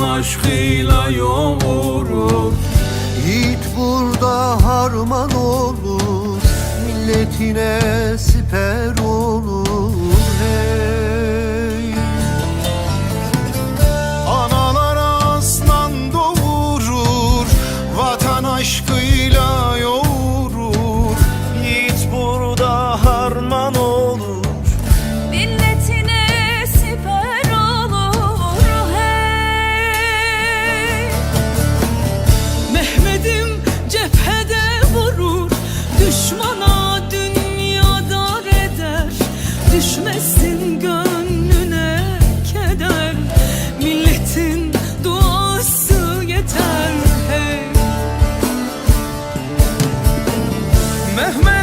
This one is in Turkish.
vatan aşkıyla yoğurur Yiğit burada harman olur Milletine siper olur. düşmesin gönlüne keder. Milletin duası yeter hey. Mehmet!